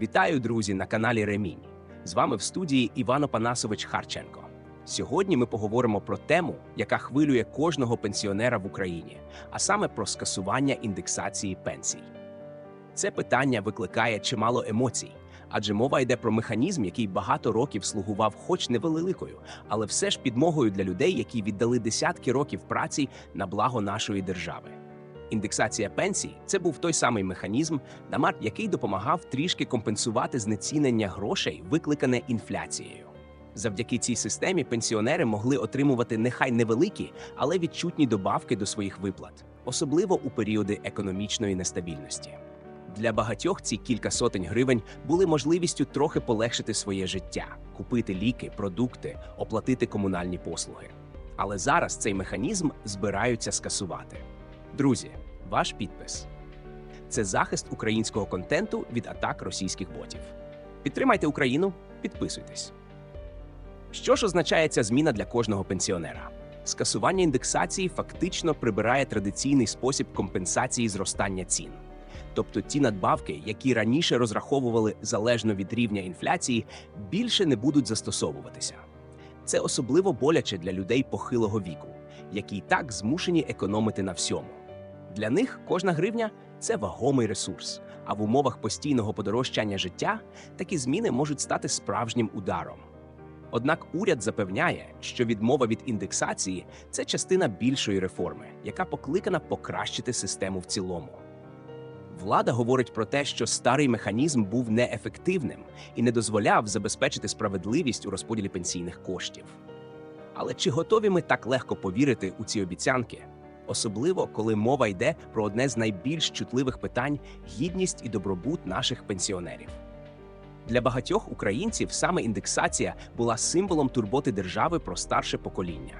Вітаю, друзі, на каналі Ремінь. З вами в студії Івано Панасович Харченко. Сьогодні ми поговоримо про тему, яка хвилює кожного пенсіонера в Україні, а саме про скасування індексації пенсій. Це питання викликає чимало емоцій, адже мова йде про механізм, який багато років слугував, хоч невеликою, але все ж підмогою для людей, які віддали десятки років праці на благо нашої держави. Індексація пенсій це був той самий механізм, намар, який допомагав трішки компенсувати знецінення грошей, викликане інфляцією. Завдяки цій системі пенсіонери могли отримувати нехай невеликі, але відчутні добавки до своїх виплат, особливо у періоди економічної нестабільності. Для багатьох ці кілька сотень гривень були можливістю трохи полегшити своє життя, купити ліки, продукти, оплатити комунальні послуги. Але зараз цей механізм збираються скасувати. Друзі, ваш підпис це захист українського контенту від атак російських ботів. Підтримайте Україну, підписуйтесь. Що ж означає ця зміна для кожного пенсіонера? Скасування індексації фактично прибирає традиційний спосіб компенсації зростання цін. Тобто ті надбавки, які раніше розраховували залежно від рівня інфляції, більше не будуть застосовуватися. Це особливо боляче для людей похилого віку, які й так змушені економити на всьому. Для них кожна гривня це вагомий ресурс, а в умовах постійного подорожчання життя такі зміни можуть стати справжнім ударом. Однак уряд запевняє, що відмова від індексації це частина більшої реформи, яка покликана покращити систему в цілому. Влада говорить про те, що старий механізм був неефективним і не дозволяв забезпечити справедливість у розподілі пенсійних коштів. Але чи готові ми так легко повірити у ці обіцянки? Особливо коли мова йде про одне з найбільш чутливих питань гідність і добробут наших пенсіонерів. Для багатьох українців саме індексація була символом турботи держави про старше покоління.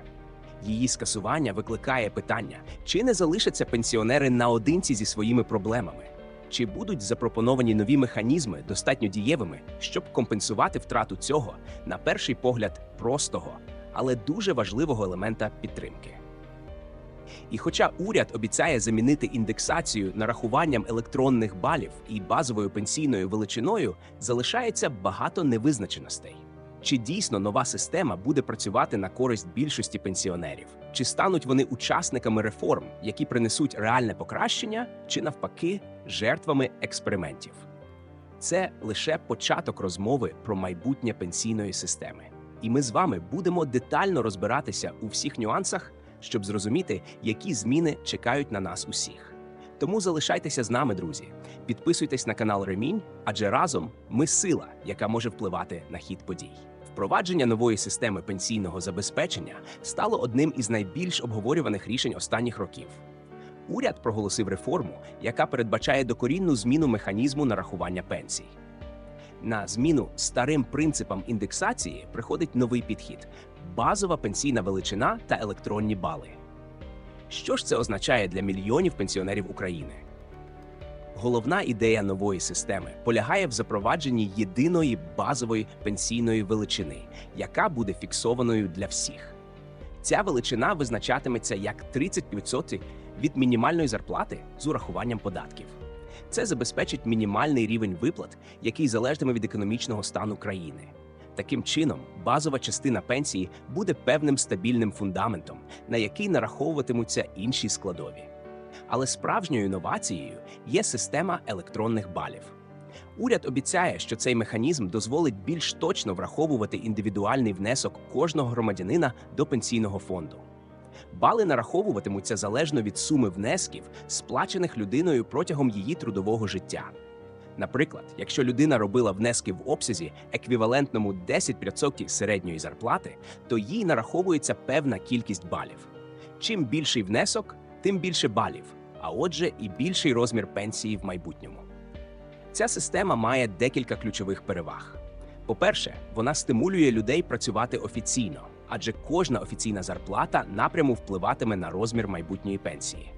Її скасування викликає питання, чи не залишаться пенсіонери наодинці зі своїми проблемами, чи будуть запропоновані нові механізми достатньо дієвими, щоб компенсувати втрату цього, на перший погляд, простого, але дуже важливого елемента підтримки. І хоча уряд обіцяє замінити індексацію нарахуванням електронних балів і базовою пенсійною величиною, залишається багато невизначеностей. Чи дійсно нова система буде працювати на користь більшості пенсіонерів? Чи стануть вони учасниками реформ, які принесуть реальне покращення, чи навпаки жертвами експериментів? Це лише початок розмови про майбутнє пенсійної системи. І ми з вами будемо детально розбиратися у всіх нюансах, щоб зрозуміти, які зміни чекають на нас усіх. Тому залишайтеся з нами, друзі. Підписуйтесь на канал Ремінь, адже разом ми сила, яка може впливати на хід подій. Впровадження нової системи пенсійного забезпечення стало одним із найбільш обговорюваних рішень останніх років. Уряд проголосив реформу, яка передбачає докорінну зміну механізму нарахування пенсій. На зміну старим принципам індексації приходить новий підхід базова пенсійна величина та електронні бали. Що ж це означає для мільйонів пенсіонерів України? Головна ідея нової системи полягає в запровадженні єдиної базової пенсійної величини, яка буде фіксованою для всіх. Ця величина визначатиметься як 30% від мінімальної зарплати з урахуванням податків. Це забезпечить мінімальний рівень виплат, який залежатиме від економічного стану країни. Таким чином, базова частина пенсії буде певним стабільним фундаментом, на який нараховуватимуться інші складові. Але справжньою інновацією є система електронних балів. Уряд обіцяє, що цей механізм дозволить більш точно враховувати індивідуальний внесок кожного громадянина до пенсійного фонду. Бали нараховуватимуться залежно від суми внесків, сплачених людиною протягом її трудового життя. Наприклад, якщо людина робила внески в обсязі еквівалентному 10% середньої зарплати, то їй нараховується певна кількість балів. Чим більший внесок, тим більше балів, а отже, і більший розмір пенсії в майбутньому. Ця система має декілька ключових переваг. По-перше, вона стимулює людей працювати офіційно, адже кожна офіційна зарплата напряму впливатиме на розмір майбутньої пенсії.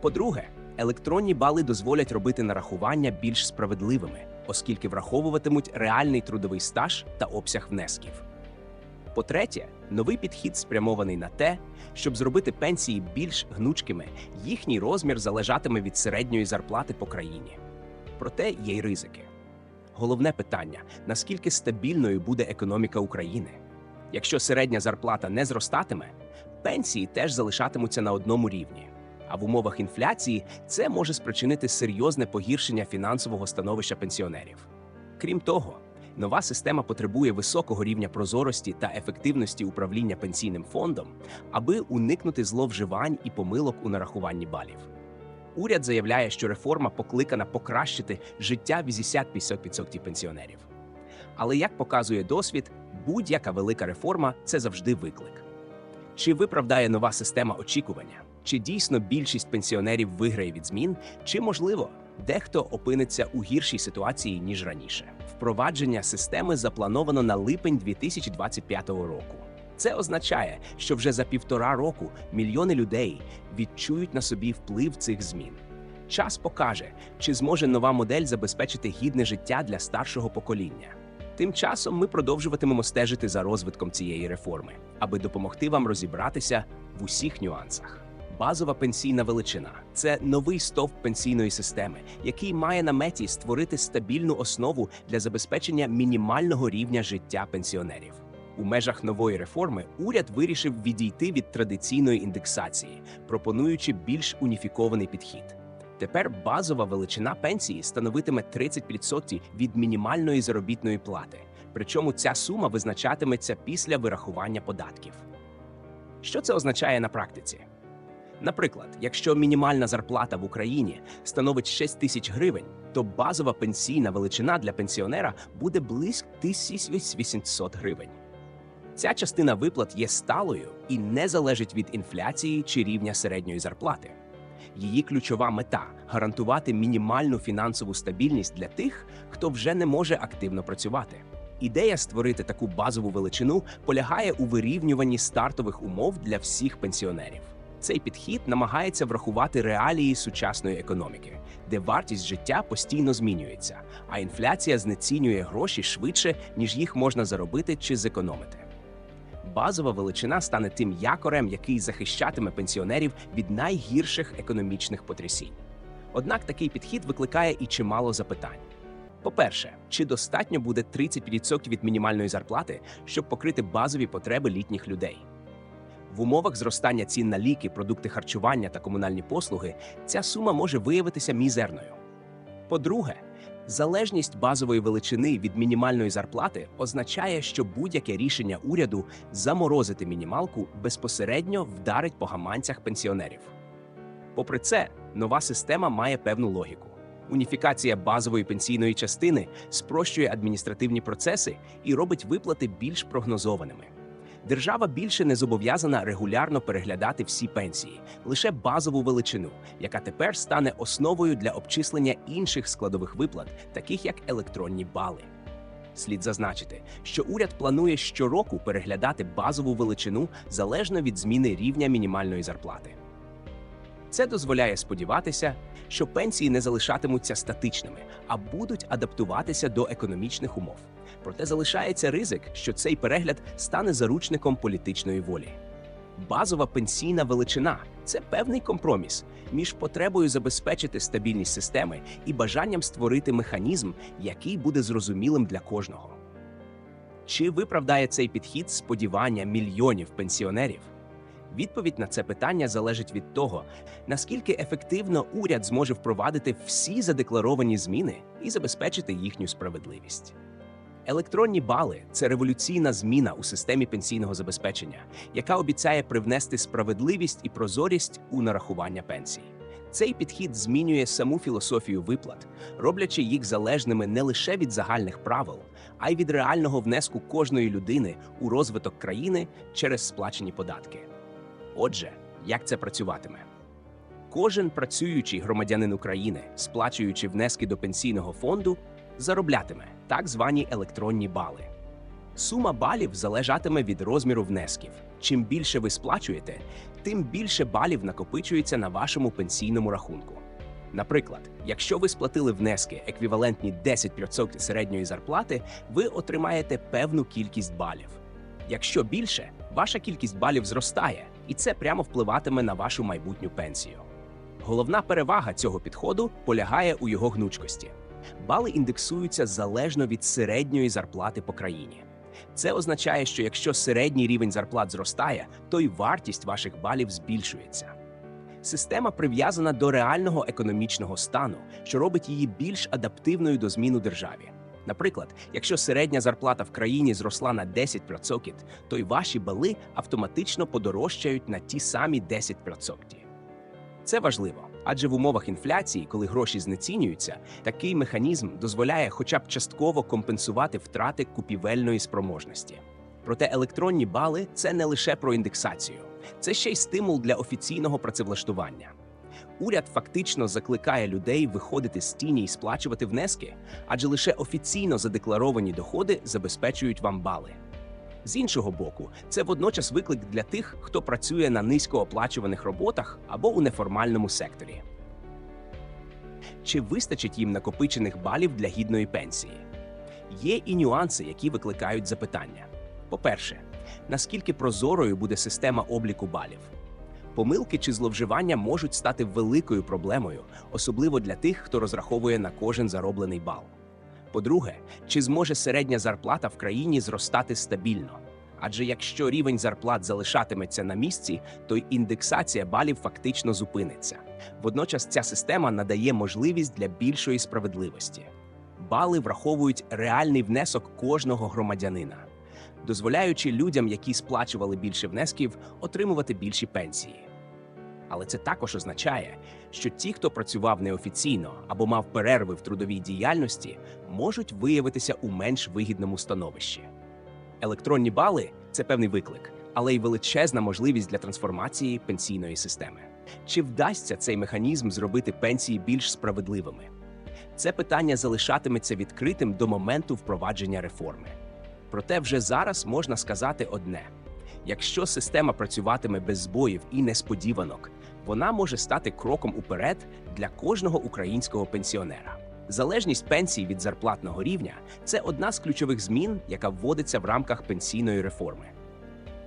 По-друге, електронні бали дозволять робити нарахування більш справедливими, оскільки враховуватимуть реальний трудовий стаж та обсяг внесків. По-третє, новий підхід спрямований на те, щоб зробити пенсії більш гнучкими, їхній розмір залежатиме від середньої зарплати по країні. Проте є й ризики. головне питання: наскільки стабільною буде економіка України? Якщо середня зарплата не зростатиме, пенсії теж залишатимуться на одному рівні. А в умовах інфляції це може спричинити серйозне погіршення фінансового становища пенсіонерів. Крім того, нова система потребує високого рівня прозорості та ефективності управління пенсійним фондом, аби уникнути зловживань і помилок у нарахуванні балів. Уряд заявляє, що реформа покликана покращити життя 80-50% пенсіонерів. Але як показує досвід, будь-яка велика реформа це завжди виклик. Чи виправдає нова система очікування? Чи дійсно більшість пенсіонерів виграє від змін, чи можливо дехто опиниться у гіршій ситуації ніж раніше? Впровадження системи заплановано на липень 2025 року. Це означає, що вже за півтора року мільйони людей відчують на собі вплив цих змін. Час покаже, чи зможе нова модель забезпечити гідне життя для старшого покоління. Тим часом ми продовжуватимемо стежити за розвитком цієї реформи, аби допомогти вам розібратися в усіх нюансах. Базова пенсійна величина це новий стовп пенсійної системи, який має на меті створити стабільну основу для забезпечення мінімального рівня життя пенсіонерів. У межах нової реформи уряд вирішив відійти від традиційної індексації, пропонуючи більш уніфікований підхід. Тепер базова величина пенсії становитиме 30% від мінімальної заробітної плати. Причому ця сума визначатиметься після вирахування податків. Що це означає на практиці? Наприклад, якщо мінімальна зарплата в Україні становить 6 тисяч гривень, то базова пенсійна величина для пенсіонера буде близько 1800 гривень. Ця частина виплат є сталою і не залежить від інфляції чи рівня середньої зарплати. Її ключова мета гарантувати мінімальну фінансову стабільність для тих, хто вже не може активно працювати. Ідея створити таку базову величину полягає у вирівнюванні стартових умов для всіх пенсіонерів. Цей підхід намагається врахувати реалії сучасної економіки, де вартість життя постійно змінюється, а інфляція знецінює гроші швидше, ніж їх можна заробити чи зекономити. Базова величина стане тим якорем, який захищатиме пенсіонерів від найгірших економічних потрясінь. Однак такий підхід викликає і чимало запитань. По-перше, чи достатньо буде 30% від мінімальної зарплати, щоб покрити базові потреби літніх людей? В умовах зростання цін на ліки, продукти харчування та комунальні послуги ця сума може виявитися мізерною. По-друге, залежність базової величини від мінімальної зарплати означає, що будь-яке рішення уряду заморозити мінімалку безпосередньо вдарить по гаманцях пенсіонерів. Попри це, нова система має певну логіку. Уніфікація базової пенсійної частини спрощує адміністративні процеси і робить виплати більш прогнозованими. Держава більше не зобов'язана регулярно переглядати всі пенсії, лише базову величину, яка тепер стане основою для обчислення інших складових виплат, таких як електронні бали. Слід зазначити, що уряд планує щороку переглядати базову величину залежно від зміни рівня мінімальної зарплати. Це дозволяє сподіватися, що пенсії не залишатимуться статичними, а будуть адаптуватися до економічних умов. Проте залишається ризик, що цей перегляд стане заручником політичної волі. Базова пенсійна величина це певний компроміс між потребою забезпечити стабільність системи і бажанням створити механізм, який буде зрозумілим для кожного. Чи виправдає цей підхід сподівання мільйонів пенсіонерів? Відповідь на це питання залежить від того, наскільки ефективно уряд зможе впровадити всі задекларовані зміни і забезпечити їхню справедливість. Електронні бали це революційна зміна у системі пенсійного забезпечення, яка обіцяє привнести справедливість і прозорість у нарахування пенсій. Цей підхід змінює саму філософію виплат, роблячи їх залежними не лише від загальних правил, а й від реального внеску кожної людини у розвиток країни через сплачені податки. Отже, як це працюватиме? Кожен працюючий громадянин України, сплачуючи внески до пенсійного фонду, зароблятиме так звані електронні бали. Сума балів залежатиме від розміру внесків. Чим більше ви сплачуєте, тим більше балів накопичується на вашому пенсійному рахунку. Наприклад, якщо ви сплатили внески еквівалентні 10% середньої зарплати, ви отримаєте певну кількість балів. Якщо більше, ваша кількість балів зростає, і це прямо впливатиме на вашу майбутню пенсію. Головна перевага цього підходу полягає у його гнучкості. Бали індексуються залежно від середньої зарплати по країні. Це означає, що якщо середній рівень зарплат зростає, то й вартість ваших балів збільшується. Система прив'язана до реального економічного стану, що робить її більш адаптивною до змін у державі. Наприклад, якщо середня зарплата в країні зросла на 10%, то й ваші бали автоматично подорожчають на ті самі 10%. Це важливо, адже в умовах інфляції, коли гроші знецінюються, такий механізм дозволяє хоча б частково компенсувати втрати купівельної спроможності. Проте електронні бали це не лише про індексацію, це ще й стимул для офіційного працевлаштування. Уряд фактично закликає людей виходити з тіні і сплачувати внески, адже лише офіційно задекларовані доходи забезпечують вам бали. З іншого боку, це водночас виклик для тих, хто працює на низькооплачуваних роботах або у неформальному секторі. Чи вистачить їм накопичених балів для гідної пенсії? Є і нюанси, які викликають запитання. По-перше, наскільки прозорою буде система обліку балів? Помилки чи зловживання можуть стати великою проблемою, особливо для тих, хто розраховує на кожен зароблений бал. По-друге, чи зможе середня зарплата в країні зростати стабільно? Адже якщо рівень зарплат залишатиметься на місці, то й індексація балів фактично зупиниться. Водночас ця система надає можливість для більшої справедливості. Бали враховують реальний внесок кожного громадянина, дозволяючи людям, які сплачували більше внесків, отримувати більші пенсії. Але це також означає, що ті, хто працював неофіційно або мав перерви в трудовій діяльності, можуть виявитися у менш вигідному становищі. Електронні бали це певний виклик, але й величезна можливість для трансформації пенсійної системи. Чи вдасться цей механізм зробити пенсії більш справедливими? Це питання залишатиметься відкритим до моменту впровадження реформи. Проте вже зараз можна сказати одне: якщо система працюватиме без збоїв і несподіванок, вона може стати кроком уперед для кожного українського пенсіонера. Залежність пенсій від зарплатного рівня це одна з ключових змін, яка вводиться в рамках пенсійної реформи.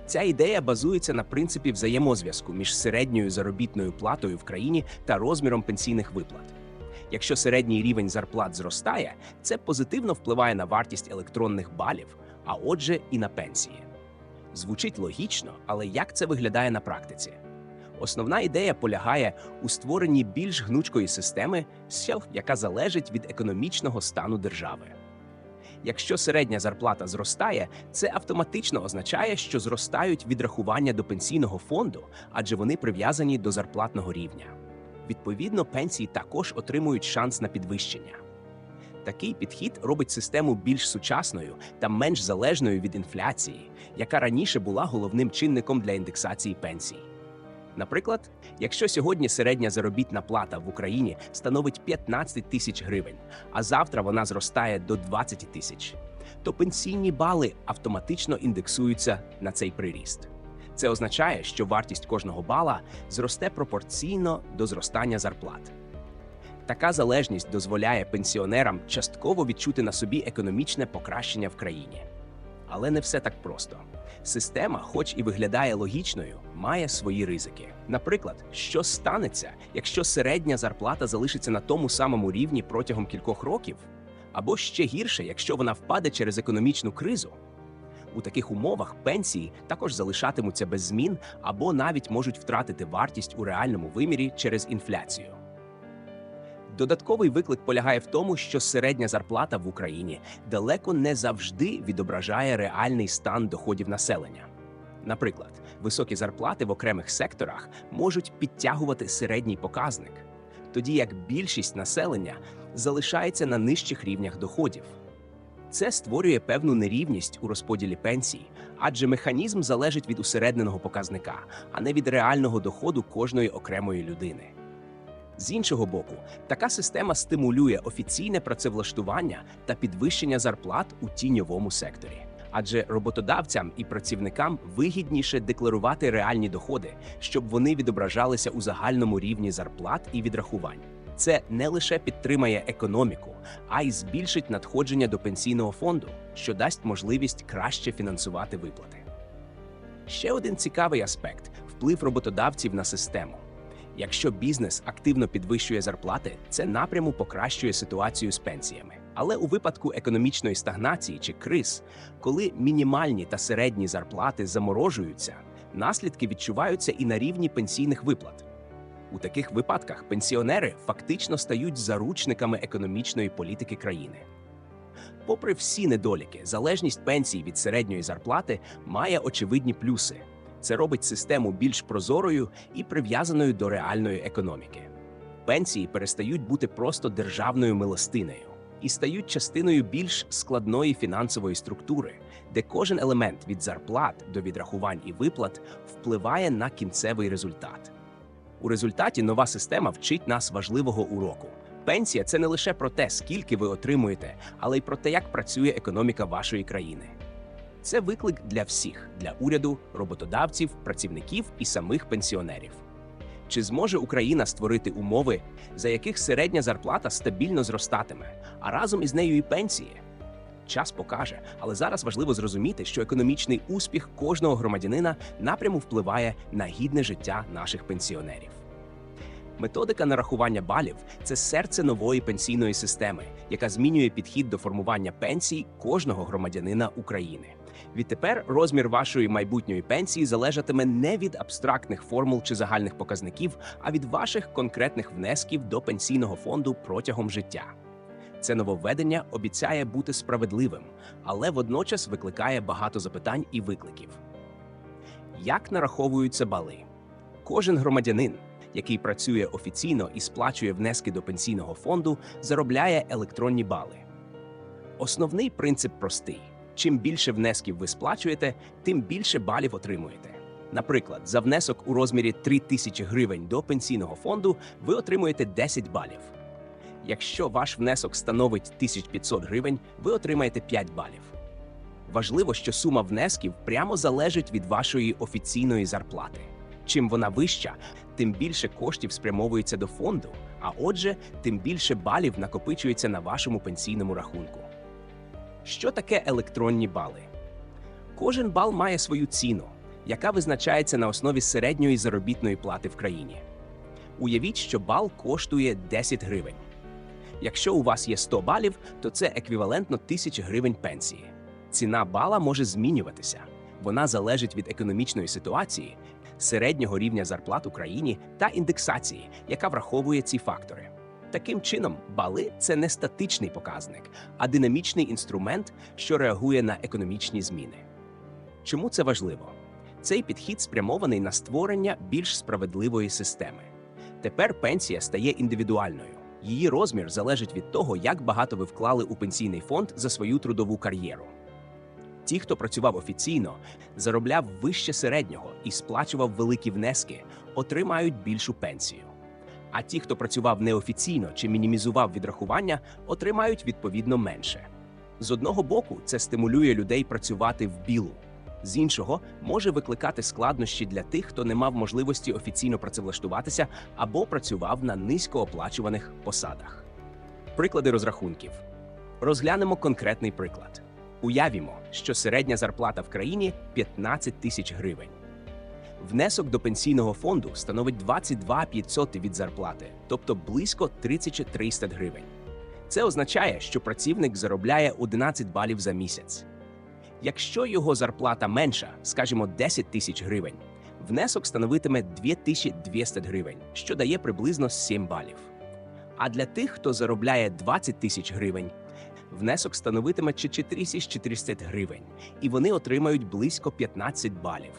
Ця ідея базується на принципі взаємозв'язку між середньою заробітною платою в країні та розміром пенсійних виплат. Якщо середній рівень зарплат зростає, це позитивно впливає на вартість електронних балів, а отже, і на пенсії. Звучить логічно, але як це виглядає на практиці? Основна ідея полягає у створенні більш гнучкої системи, яка залежить від економічного стану держави. Якщо середня зарплата зростає, це автоматично означає, що зростають відрахування до пенсійного фонду, адже вони прив'язані до зарплатного рівня. Відповідно, пенсії також отримують шанс на підвищення. Такий підхід робить систему більш сучасною та менш залежною від інфляції, яка раніше була головним чинником для індексації пенсій. Наприклад, якщо сьогодні середня заробітна плата в Україні становить 15 тисяч гривень, а завтра вона зростає до 20 тисяч, то пенсійні бали автоматично індексуються на цей приріст. Це означає, що вартість кожного бала зросте пропорційно до зростання зарплат. Така залежність дозволяє пенсіонерам частково відчути на собі економічне покращення в країні. Але не все так просто. Система, хоч і виглядає логічною, має свої ризики. Наприклад, що станеться, якщо середня зарплата залишиться на тому самому рівні протягом кількох років, або ще гірше, якщо вона впаде через економічну кризу. У таких умовах пенсії також залишатимуться без змін або навіть можуть втратити вартість у реальному вимірі через інфляцію. Додатковий виклик полягає в тому, що середня зарплата в Україні далеко не завжди відображає реальний стан доходів населення. Наприклад, високі зарплати в окремих секторах можуть підтягувати середній показник, тоді як більшість населення залишається на нижчих рівнях доходів. Це створює певну нерівність у розподілі пенсій, адже механізм залежить від усередненого показника, а не від реального доходу кожної окремої людини. З іншого боку, така система стимулює офіційне працевлаштування та підвищення зарплат у тіньовому секторі. Адже роботодавцям і працівникам вигідніше декларувати реальні доходи, щоб вони відображалися у загальному рівні зарплат і відрахувань. Це не лише підтримає економіку, а й збільшить надходження до пенсійного фонду, що дасть можливість краще фінансувати виплати. Ще один цікавий аспект вплив роботодавців на систему. Якщо бізнес активно підвищує зарплати, це напряму покращує ситуацію з пенсіями. Але у випадку економічної стагнації чи криз, коли мінімальні та середні зарплати заморожуються, наслідки відчуваються і на рівні пенсійних виплат. У таких випадках пенсіонери фактично стають заручниками економічної політики країни. Попри всі недоліки, залежність пенсій від середньої зарплати має очевидні плюси. Це робить систему більш прозорою і прив'язаною до реальної економіки. Пенсії перестають бути просто державною милостинею і стають частиною більш складної фінансової структури, де кожен елемент від зарплат до відрахувань і виплат впливає на кінцевий результат. У результаті нова система вчить нас важливого уроку. Пенсія це не лише про те, скільки ви отримуєте, але й про те, як працює економіка вашої країни. Це виклик для всіх для уряду, роботодавців, працівників і самих пенсіонерів. Чи зможе Україна створити умови, за яких середня зарплата стабільно зростатиме, а разом із нею і пенсії? Час покаже, але зараз важливо зрозуміти, що економічний успіх кожного громадянина напряму впливає на гідне життя наших пенсіонерів. Методика нарахування балів це серце нової пенсійної системи, яка змінює підхід до формування пенсій кожного громадянина України. Відтепер розмір вашої майбутньої пенсії залежатиме не від абстрактних формул чи загальних показників, а від ваших конкретних внесків до пенсійного фонду протягом життя. Це нововведення обіцяє бути справедливим, але водночас викликає багато запитань і викликів. Як нараховуються бали? Кожен громадянин, який працює офіційно і сплачує внески до пенсійного фонду, заробляє електронні бали. Основний принцип простий: чим більше внесків ви сплачуєте, тим більше балів отримуєте. Наприклад, за внесок у розмірі 3 тисячі гривень до пенсійного фонду ви отримуєте 10 балів. Якщо ваш внесок становить 1500 гривень, ви отримаєте 5 балів. Важливо, що сума внесків прямо залежить від вашої офіційної зарплати. Чим вона вища, тим більше коштів спрямовується до фонду, а отже, тим більше балів накопичується на вашому пенсійному рахунку. Що таке електронні бали? Кожен бал має свою ціну, яка визначається на основі середньої заробітної плати в країні. Уявіть, що бал коштує 10 гривень. Якщо у вас є 100 балів, то це еквівалентно 1000 гривень пенсії. Ціна бала може змінюватися. Вона залежить від економічної ситуації, середнього рівня зарплат у країні та індексації, яка враховує ці фактори. Таким чином, бали це не статичний показник, а динамічний інструмент, що реагує на економічні зміни. Чому це важливо? Цей підхід спрямований на створення більш справедливої системи. Тепер пенсія стає індивідуальною. Її розмір залежить від того, як багато ви вклали у пенсійний фонд за свою трудову кар'єру. Ті, хто працював офіційно, заробляв вище середнього і сплачував великі внески, отримають більшу пенсію. А ті, хто працював неофіційно чи мінімізував відрахування, отримають відповідно менше. З одного боку, це стимулює людей працювати в білу, з іншого може викликати складнощі для тих, хто не мав можливості офіційно працевлаштуватися або працював на низькооплачуваних посадах. Приклади розрахунків. Розглянемо конкретний приклад. Уявімо, що середня зарплата в країні 15 тисяч гривень. Внесок до пенсійного фонду становить 22 500 від зарплати, тобто близько 3300 гривень. Це означає, що працівник заробляє 11 балів за місяць. Якщо його зарплата менша, скажімо, 10 тисяч гривень, внесок становитиме 2200 гривень, що дає приблизно 7 балів. А для тих, хто заробляє 20 тисяч гривень, внесок становитиме 4400 гривень, і вони отримають близько 15 балів.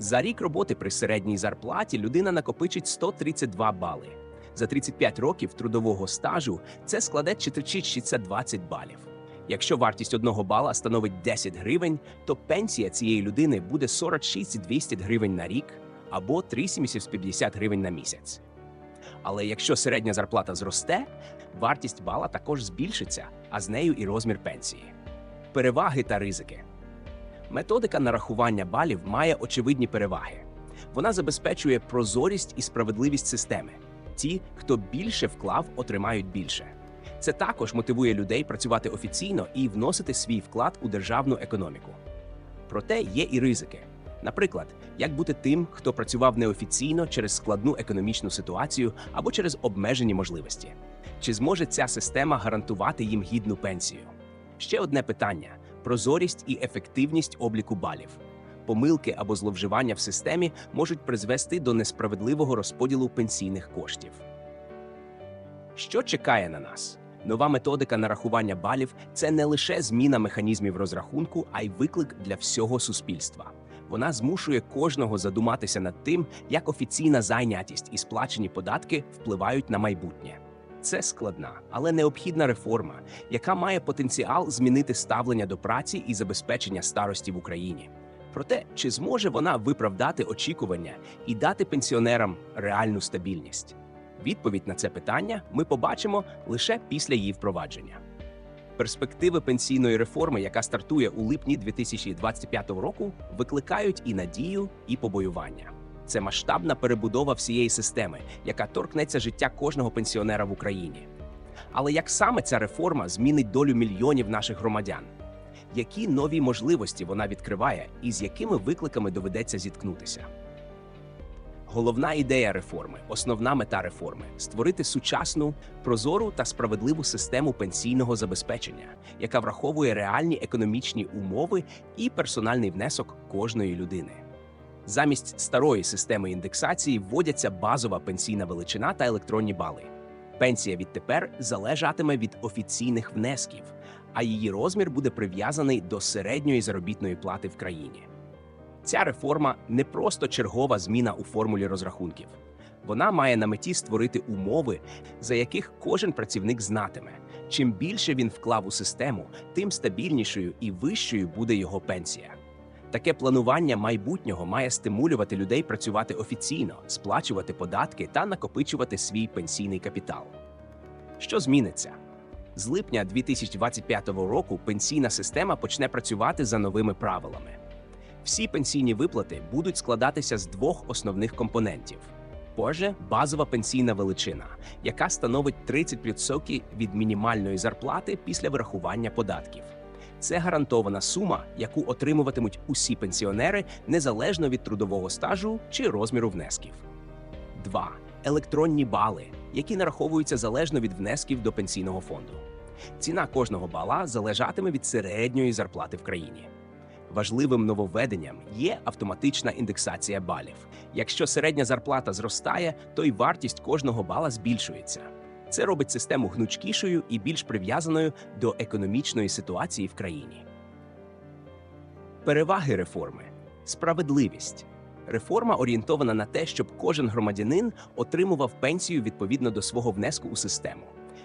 За рік роботи при середній зарплаті людина накопичить 132 бали. За 35 років трудового стажу це складе 4620 балів. Якщо вартість одного бала становить 10 гривень, то пенсія цієї людини буде 46 200 гривень на рік або 3750 гривень на місяць. Але якщо середня зарплата зросте, вартість бала також збільшиться, а з нею і розмір пенсії. Переваги та ризики. Методика нарахування балів має очевидні переваги. Вона забезпечує прозорість і справедливість системи. Ті, хто більше вклав, отримають більше. Це також мотивує людей працювати офіційно і вносити свій вклад у державну економіку. Проте є і ризики. Наприклад, як бути тим, хто працював неофіційно через складну економічну ситуацію або через обмежені можливості. Чи зможе ця система гарантувати їм гідну пенсію? Ще одне питання: прозорість і ефективність обліку балів. Помилки або зловживання в системі можуть призвести до несправедливого розподілу пенсійних коштів. Що чекає на нас? Нова методика нарахування балів це не лише зміна механізмів розрахунку, а й виклик для всього суспільства. Вона змушує кожного задуматися над тим, як офіційна зайнятість і сплачені податки впливають на майбутнє. Це складна, але необхідна реформа, яка має потенціал змінити ставлення до праці і забезпечення старості в Україні. Проте, чи зможе вона виправдати очікування і дати пенсіонерам реальну стабільність? Відповідь на це питання ми побачимо лише після її впровадження. Перспективи пенсійної реформи, яка стартує у липні 2025 року, викликають і надію, і побоювання. Це масштабна перебудова всієї системи, яка торкнеться життя кожного пенсіонера в Україні. Але як саме ця реформа змінить долю мільйонів наших громадян? Які нові можливості вона відкриває і з якими викликами доведеться зіткнутися? Головна ідея реформи, основна мета реформи створити сучасну, прозору та справедливу систему пенсійного забезпечення, яка враховує реальні економічні умови і персональний внесок кожної людини. Замість старої системи індексації вводяться базова пенсійна величина та електронні бали. Пенсія відтепер залежатиме від офіційних внесків, а її розмір буде прив'язаний до середньої заробітної плати в країні. Ця реформа не просто чергова зміна у формулі розрахунків. Вона має на меті створити умови, за яких кожен працівник знатиме. Чим більше він вклав у систему, тим стабільнішою і вищою буде його пенсія. Таке планування майбутнього має стимулювати людей працювати офіційно, сплачувати податки та накопичувати свій пенсійний капітал. Що зміниться? З липня 2025 року пенсійна система почне працювати за новими правилами. Всі пенсійні виплати будуть складатися з двох основних компонентів. Позже базова пенсійна величина, яка становить 30% від мінімальної зарплати після вирахування податків. Це гарантована сума, яку отримуватимуть усі пенсіонери незалежно від трудового стажу чи розміру внесків. 2. електронні бали, які нараховуються залежно від внесків до пенсійного фонду. Ціна кожного бала залежатиме від середньої зарплати в країні. Важливим нововведенням є автоматична індексація балів. Якщо середня зарплата зростає, то й вартість кожного бала збільшується. Це робить систему гнучкішою і більш прив'язаною до економічної ситуації в країні. Переваги реформи справедливість. Реформа орієнтована на те, щоб кожен громадянин отримував пенсію відповідно до свого внеску у систему.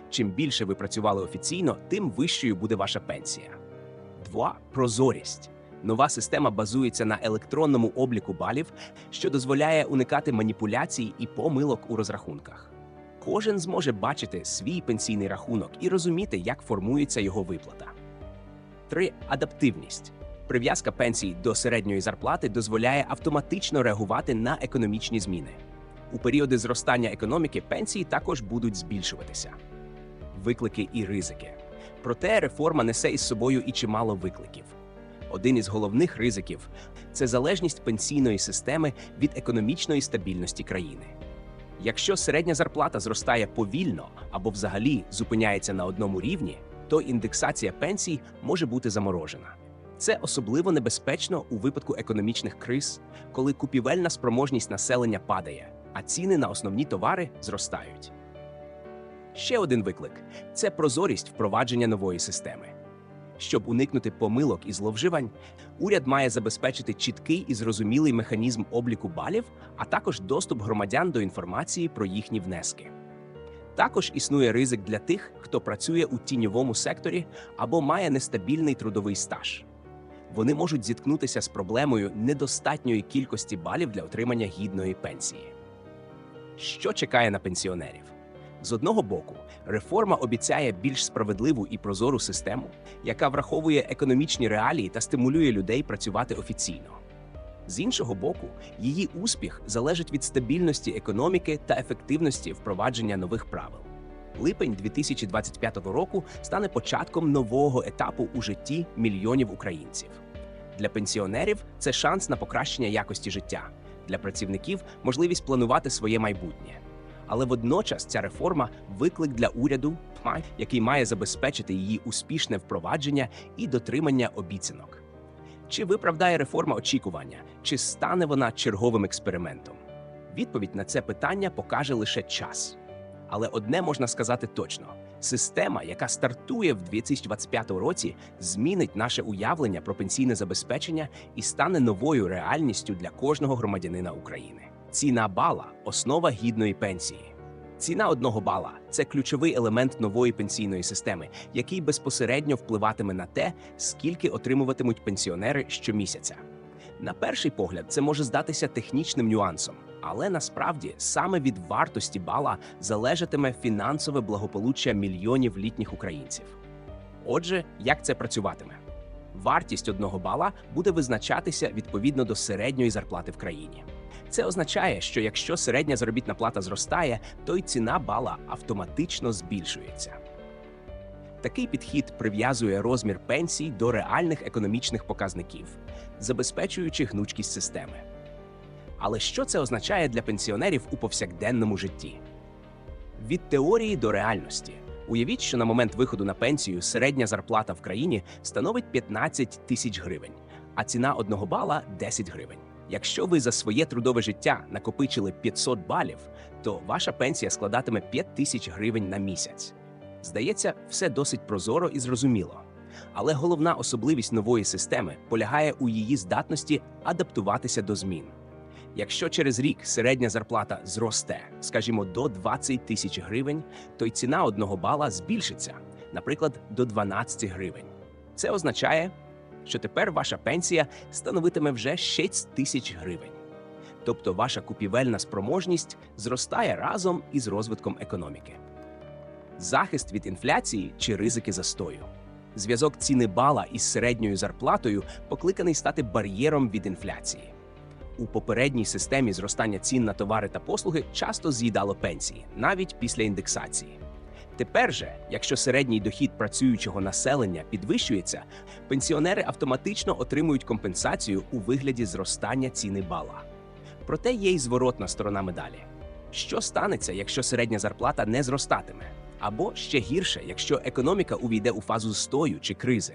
Чим більше ви працювали офіційно, тим вищою буде ваша пенсія. 2. прозорість. Нова система базується на електронному обліку балів, що дозволяє уникати маніпуляцій і помилок у розрахунках. Кожен зможе бачити свій пенсійний рахунок і розуміти, як формується його виплата. 3. адаптивність. Прив'язка пенсій до середньої зарплати дозволяє автоматично реагувати на економічні зміни. У періоди зростання економіки пенсії також будуть збільшуватися. Виклики і ризики. Проте реформа несе із собою і чимало викликів. Один із головних ризиків це залежність пенсійної системи від економічної стабільності країни. Якщо середня зарплата зростає повільно або взагалі зупиняється на одному рівні, то індексація пенсій може бути заморожена. Це особливо небезпечно у випадку економічних криз, коли купівельна спроможність населення падає, а ціни на основні товари зростають. Ще один виклик це прозорість впровадження нової системи. Щоб уникнути помилок і зловживань, уряд має забезпечити чіткий і зрозумілий механізм обліку балів, а також доступ громадян до інформації про їхні внески. Також існує ризик для тих, хто працює у тіньовому секторі або має нестабільний трудовий стаж. Вони можуть зіткнутися з проблемою недостатньої кількості балів для отримання гідної пенсії. Що чекає на пенсіонерів? З одного боку, реформа обіцяє більш справедливу і прозору систему, яка враховує економічні реалії та стимулює людей працювати офіційно. З іншого боку, її успіх залежить від стабільності економіки та ефективності впровадження нових правил. Липень 2025 року стане початком нового етапу у житті мільйонів українців. Для пенсіонерів це шанс на покращення якості життя, для працівників можливість планувати своє майбутнє. Але водночас ця реформа виклик для уряду, який має забезпечити її успішне впровадження і дотримання обіцянок. Чи виправдає реформа очікування, чи стане вона черговим експериментом? Відповідь на це питання покаже лише час. Але одне можна сказати точно: система, яка стартує в 2025 році, змінить наше уявлення про пенсійне забезпечення і стане новою реальністю для кожного громадянина України. Ціна бала основа гідної пенсії. Ціна одного бала це ключовий елемент нової пенсійної системи, який безпосередньо впливатиме на те, скільки отримуватимуть пенсіонери щомісяця. На перший погляд, це може здатися технічним нюансом, але насправді саме від вартості бала залежатиме фінансове благополуччя мільйонів літніх українців. Отже, як це працюватиме? Вартість одного бала буде визначатися відповідно до середньої зарплати в країні. Це означає, що якщо середня заробітна плата зростає, то й ціна бала автоматично збільшується. Такий підхід прив'язує розмір пенсій до реальних економічних показників, забезпечуючи гнучкість системи. Але що це означає для пенсіонерів у повсякденному житті? Від теорії до реальності. Уявіть, що на момент виходу на пенсію середня зарплата в країні становить 15 тисяч гривень, а ціна одного бала 10 гривень. Якщо ви за своє трудове життя накопичили 500 балів, то ваша пенсія складатиме 5 тисяч гривень на місяць. Здається, все досить прозоро і зрозуміло. Але головна особливість нової системи полягає у її здатності адаптуватися до змін. Якщо через рік середня зарплата зросте, скажімо, до 20 тисяч гривень, то й ціна одного бала збільшиться, наприклад, до 12 гривень. Це означає, що тепер ваша пенсія становитиме вже 6 тисяч гривень. Тобто ваша купівельна спроможність зростає разом із розвитком економіки. Захист від інфляції чи ризики застою. Зв'язок ціни бала із середньою зарплатою покликаний стати бар'єром від інфляції. У попередній системі зростання цін на товари та послуги часто з'їдало пенсії, навіть після індексації. Тепер же, якщо середній дохід працюючого населення підвищується, пенсіонери автоматично отримують компенсацію у вигляді зростання ціни бала. Проте є й зворотна сторона медалі. Що станеться, якщо середня зарплата не зростатиме? Або ще гірше, якщо економіка увійде у фазу стою чи кризи?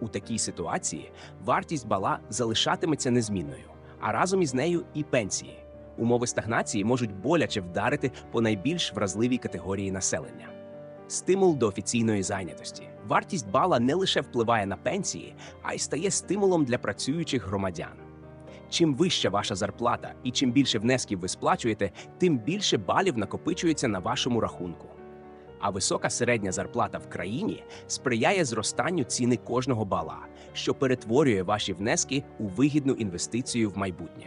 У такій ситуації вартість бала залишатиметься незмінною, а разом із нею і пенсії. Умови стагнації можуть боляче вдарити по найбільш вразливій категорії населення. Стимул до офіційної зайнятості. Вартість бала не лише впливає на пенсії, а й стає стимулом для працюючих громадян. Чим вища ваша зарплата і чим більше внесків ви сплачуєте, тим більше балів накопичується на вашому рахунку. А висока середня зарплата в країні сприяє зростанню ціни кожного бала, що перетворює ваші внески у вигідну інвестицію в майбутнє.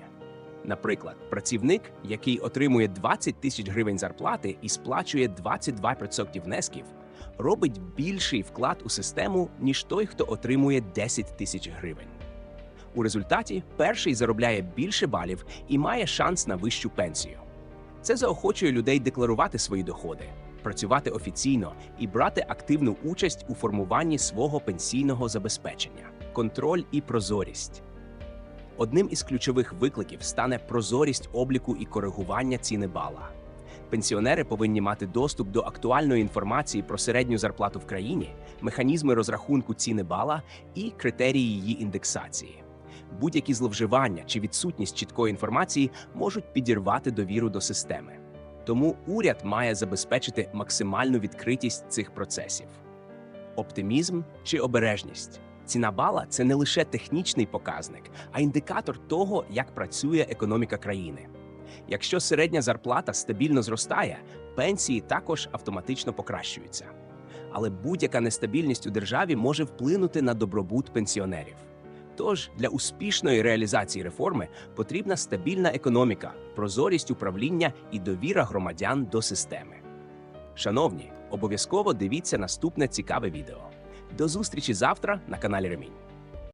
Наприклад, працівник, який отримує 20 тисяч гривень зарплати і сплачує 22% внесків, робить більший вклад у систему, ніж той, хто отримує 10 тисяч гривень. У результаті перший заробляє більше балів і має шанс на вищу пенсію. Це заохочує людей декларувати свої доходи, працювати офіційно і брати активну участь у формуванні свого пенсійного забезпечення, контроль і прозорість. Одним із ключових викликів стане прозорість обліку і коригування ціни бала. Пенсіонери повинні мати доступ до актуальної інформації про середню зарплату в країні, механізми розрахунку ціни бала і критерії її індексації. Будь-які зловживання чи відсутність чіткої інформації можуть підірвати довіру до системи. Тому уряд має забезпечити максимальну відкритість цих процесів. Оптимізм чи обережність. Ціна бала це не лише технічний показник, а індикатор того, як працює економіка країни. Якщо середня зарплата стабільно зростає, пенсії також автоматично покращуються. Але будь-яка нестабільність у державі може вплинути на добробут пенсіонерів. Тож для успішної реалізації реформи потрібна стабільна економіка, прозорість управління і довіра громадян до системи. Шановні, обов'язково дивіться наступне цікаве відео. До зустрічі завтра на каналі Ремінь.